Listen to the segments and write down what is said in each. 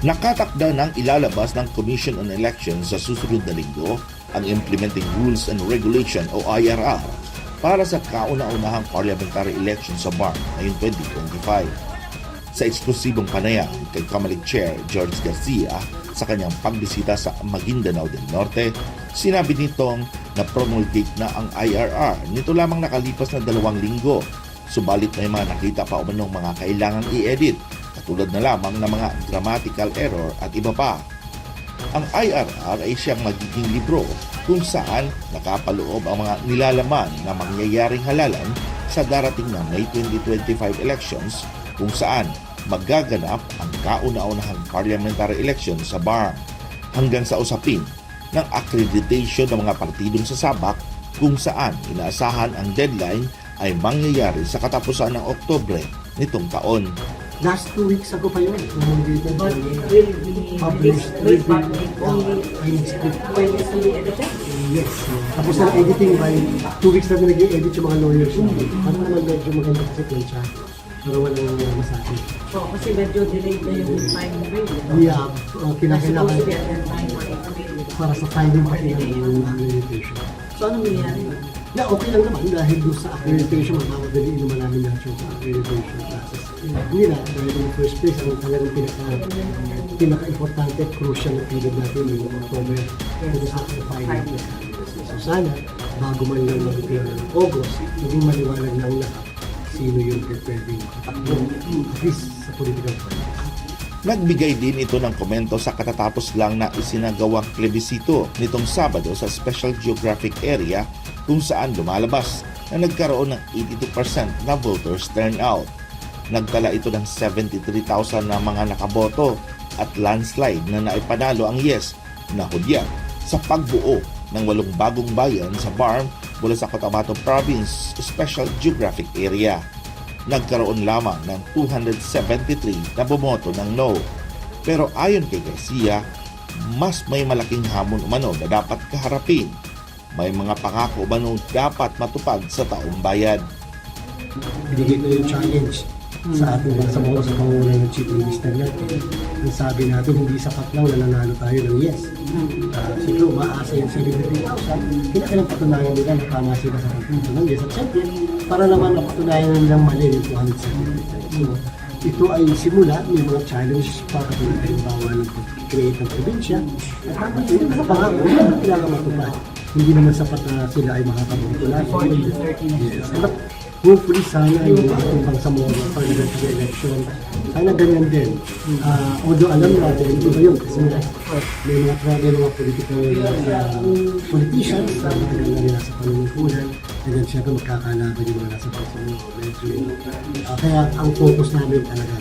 Nakatakda ng ilalabas ng Commission on Elections sa susunod na linggo ang Implementing Rules and Regulation o IRR para sa kauna-unahang parliamentary election sa BAR ngayong 2025. Sa eksklusibong panayam kay Comelec Chair George Garcia sa kanyang pagbisita sa Maguindanao del Norte, sinabi nitong na promulgate na ang IRR nito lamang nakalipas na dalawang linggo. Subalit may mga nakita pa umanong mga kailangang i-edit katulad na lamang ng mga grammatical error at iba pa. Ang IRR ay siyang magiging libro kung saan nakapaloob ang mga nilalaman na mangyayaring halalan sa darating na May 2025 elections kung saan magaganap ang kauna-unahang parliamentary election sa BARM hanggang sa usapin ng accreditation ng mga partidong sasabak kung saan inaasahan ang deadline ay mangyayari sa katapusan ng Oktobre nitong taon. Last two weeks ago pa yun. Promulgated But will be published will be only uh, fully edited? Yes. Tapos na editing by two weeks na nag-edit yung mga lawyers. Ano naman medyo maganda kasi plancha. Pero walang uh, masabi. So, kasi medyo delayed na yung time frame. Have uh, kinakailangan Supposed to be at that time edited. para sa filing pa rin ng accreditation. So, ano nangyayari? Na okay lang naman dahil doon sa accreditation, magmamadali naman namin lahat yung accreditation process. Nila, dahil the first place, ang talagang pinaka, pinaka-importante, crucial na period natin yung October, yung sa filing. So sana, bago man lang mag-appear ng August, maging maliwanag ng lahat sino yung pwedeng katakbo, at least sa political party. Nagbigay din ito ng komento sa katatapos lang na isinagawang plebisito nitong Sabado sa Special Geographic Area kung saan lumalabas na nagkaroon ng 82% na voters turnout. Nagtala ito ng 73,000 na mga nakaboto at landslide na naipanalo ang yes na hudyat sa pagbuo ng walong bagong bayan sa BARM mula sa Cotabato Province Special Geographic Area nagkaroon lamang ng 273 na bumoto ng no. Pero ayon kay Garcia, mas may malaking hamon umano na dapat kaharapin. May mga pangako umano dapat matupad sa taong bayan. binigay ko yung challenge sa ating mga sa mga sa pangunan ng chief minister natin. Yung sabi natin, hindi sapat lang na nanalo tayo ng yes. Uh, siguro maasa yung 73,000, kinakailang patunayan nila na tama sila sa pagpunto ng yes. At syempre, para naman napatunayan nilang mali yung 273. So, ito ay simula, may mga challenges pa katulad ng bawal ng create ng probinsya. At dapat yung mga pangako, kailangan matupad. Hindi naman sapat na sila ay makakabuto lang. Yes. Hopefully sana yung ating pangsamuha parliamentary election, sana ganyan din. Ah, although alam natin, iba yun kasi may mga may mga political uh, politicians na matagal na rin nasa panunungkulan and then syempre magkakalaban yung mga nasa pangsamuha. Medyo, ah, kaya ang focus namin talaga.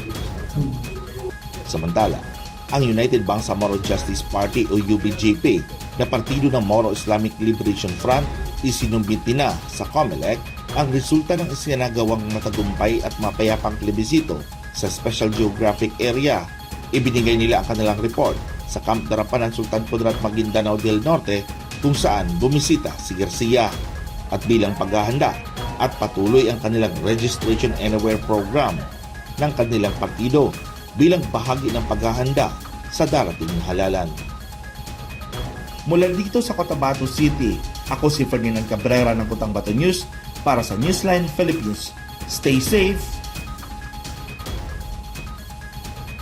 Samantala, ang United Bangsamoro Justice Party o UBJP na partido ng Moro Islamic Liberation Front isinumbiti na sa COMELEC ang resulta ng isinagawang matagumpay at mapayapang plebisito sa Special Geographic Area. Ibinigay nila ang kanilang report sa Camp Darapan ng Sultan Kudarat Maguindanao del Norte kung saan bumisita si Garcia at bilang paghahanda at patuloy ang kanilang Registration Anywhere program ng kanilang partido bilang bahagi ng paghahanda sa darating halalan. Mula dito sa Cotabato City, ako si Ferdinand Cabrera ng Kutang Bato News para sa Newsline Philippines. Stay safe